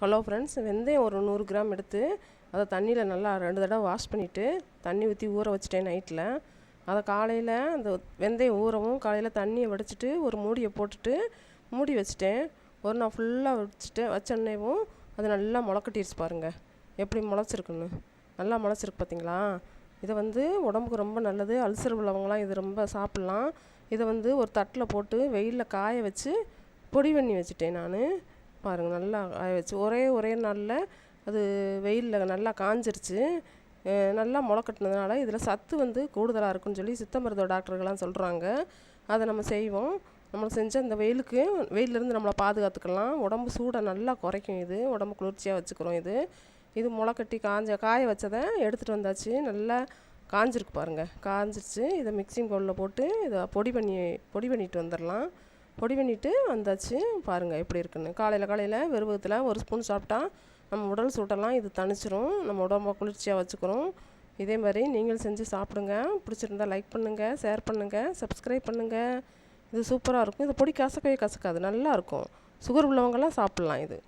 Hello friends வெந்தயம் ஒரு நூறு கிராம் எடுத்து அதை தண்ணியில் நல்லா ரெண்டு தடவை வாஷ் பண்ணிவிட்டு தண்ணி ஊற்றி ஊற வச்சுட்டேன் நைட்டில் அதை காலையில் அந்த வெந்தயம் ஊறவும் காலையில் தண்ணியை வடிச்சிட்டு ஒரு மூடியை போட்டுட்டு மூடி வச்சுட்டேன். ஒரு நாள் ஃபுல்லாக வச்சுட்டு வச்சோடனேவும் அது நல்லா முளக்கட்டிருச்சு பாருங்கள் எப்படி முளைச்சிருக்குன்னு. நல்லா முளைச்சிருக்கு பார்த்தீங்களா இதை வந்து உடம்புக்கு ரொம்ப நல்லது. அல்சர் உள்ளவங்களாம் இது ரொம்ப சாப்பிட்லாம். இதை வந்து ஒரு தட்டில் போட்டு வெயிலில் காய வச்சு பொடி பண்ணி வச்சுட்டேன் நான். பாருங்கள் நல்லா காய வச்சு ஒரே ஒரே நாளில் அது வெயிலில் நல்லா காஞ்சிருச்சு. நல்லா முளைக்கட்டினதுனால இதில் சத்து வந்து கூடுதலாக இருக்குன்னு சொல்லி சித்த மருத்துவ டாக்டர்கள்லாம் சொல்கிறாங்க அதை நம்ம செய்வோம். நம்ம செஞ்ச இந்த வெயிலுக்கு வெயிலிருந்து நம்மளை பாதுகாத்துக்கலாம். உடம்பு சூடை நல்லா குறைக்கும் இது. உடம்பு குளிர்ச்சியாக வச்சுக்கிறோம் இது. இது முளைக்கட்டி காஞ்ச காய வச்சதை எடுத்துகிட்டு வந்தாச்சு. நல்லா காஞ்சிருக்கு பாருங்கள் காஞ்சிருச்சு. இதை மிக்சிங் பவுலில் போட்டு இதை பொடி பண்ணி பொடி பண்ணிட்டு வந்துடலாம். பொடி பண்ணிவிட்டு வந்தாச்சு. பாருங்கள் எப்படி இருக்குன்னு. காலையில் காலையில் வெறுவத்தில் ஒரு ஸ்பூன் சாப்பிட்டா நம்ம உடல் சூட்டெல்லாம் இது தணிச்சிரும். நம்ம உடம்ப குளிர்ச்சியாக வச்சுக்கிறோம். இதே மாதிரி நீங்களும் செஞ்சு சாப்பிடுங்க. பிடிச்சிருந்தா லைக் பண்ணுங்கள் ஷேர் பண்ணுங்கள் சப்ஸ்கிரைப் பண்ணுங்கள் இது சூப்பராக இருக்கும். இது பொடி கசக்கவே கசக்காது. நல்லாயிருக்கும் சுகர் உள்ளவங்கெல்லாம் சாப்பிட்லாம் இது.